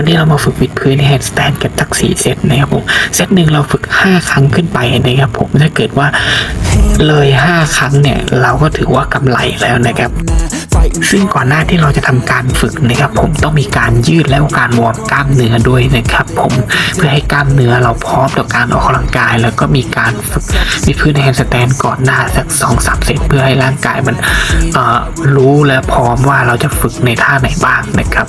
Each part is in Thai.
วันนี้เรามาฝึกวิดพื้นแฮนด์สแตนกันสักสี่เซตนะครับผมเซตหนึ่งเราฝึก 5 ครั้งขึ้นไปนะครับผมถ้าเกิดว่าเลย 5 ครั้งเนี่ยเราก็ถือว่ากำไรแล้วนะครับซึ่งก่อนหน้าที่เราจะทำการฝึกนะครับ ผมต้องมีการยืดและการวอร์มกล้ามเนื้อด้วยนะครับ ผมเพื่อให้กล้ามเนื้อเราพร้อมต่อการออกกำลังกาย แล้วก็มีการฝึกวิดพื้นแฮนด์สแตนก่อนหน้าสักสองสามเซตเพื่อให้ร่างกายมันรู้และพร้อมว่าเราจะฝึกในท่าไหนบ้างนะครับ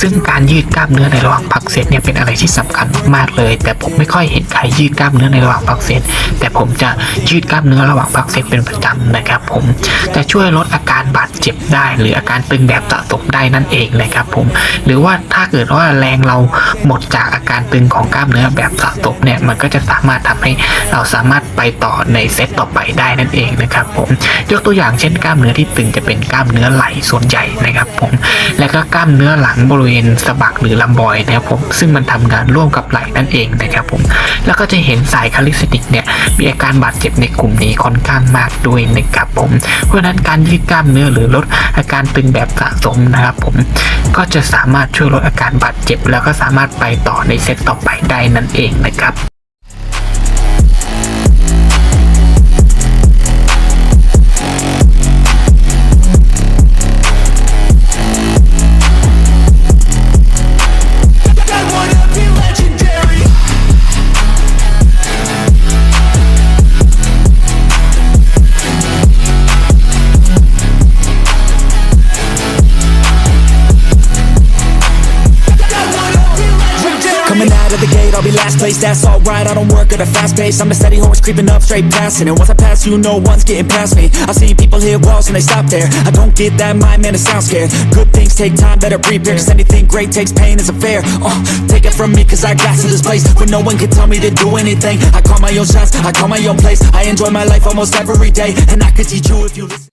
ซึ่งการยืดกล้ามเนื้อในระหว่างพักเซตเนี่ยเป็นอะไรที่สำคัญมากๆเลย แต่ผมไม่ค่อยเห็นใครยืดกล้ามเนื้อในระหว่างพักเซตแต่ผมจะยืดกล้ามเนื้อระหว่างพักเซตเป็นประจำนะครับ ผมจะช่วยลดอาการบาด เจ็บได้ หรืออาการตึงแบบสะสมได้นั่นเองนะครับผม หรือว่าถ้าเกิดว่าแรงเราหมดจากอาการตึงของกล้ามเนื้อแบบสะสมเนี่ยมันก็จะสามารถทำให้เราสามารถไปต่อในเซตต่อไปได้นั่นเองนะครับผมยกตัวอย่างเช่นกล้ามเนื้อที่ตึงจะเป็นกล้ามเนื้อไหล่ส่วนใหญ่นะครับผมและก็กล้ามเนื้อหลังบริเวณสะบักหรือลำบอยนะครับผมซึ่งมันทำงานร่วมกับไหล่นั่นเองนะครับผมแล้วก็จะเห็นสายคาลิสติกเนี่ยมีอาการบาดเจ็บในกลุ่มนี้ค่อนข้างมากด้วยนะครับผมเพราะฉะนั้นการยืดกล้ามเนื้อหรือลดอาการตึงแบบสะสมนะครับผมก็จะสามารถช่วยลดอาการบาดเจ็บ แล้วก็สามารถไปต่อในเซตต่อไปได้นั่นเองนะครับ out of the gate, I'll be last place, that's alright I don't work at a fast pace, I'm a steady horse creeping up straight past it And once I pass you, no one's getting past me. I see people hit walls and they stop there. I don't get that mind, man, it sounds scared. Good things take time, better prepare. Cause anything great takes pain, is a fair. Uh, Take it from me, cause I got to this place. Where no one can tell me to do anything I call my own shots, I call my own place. I enjoy my life almost every day. And I could teach you if you listen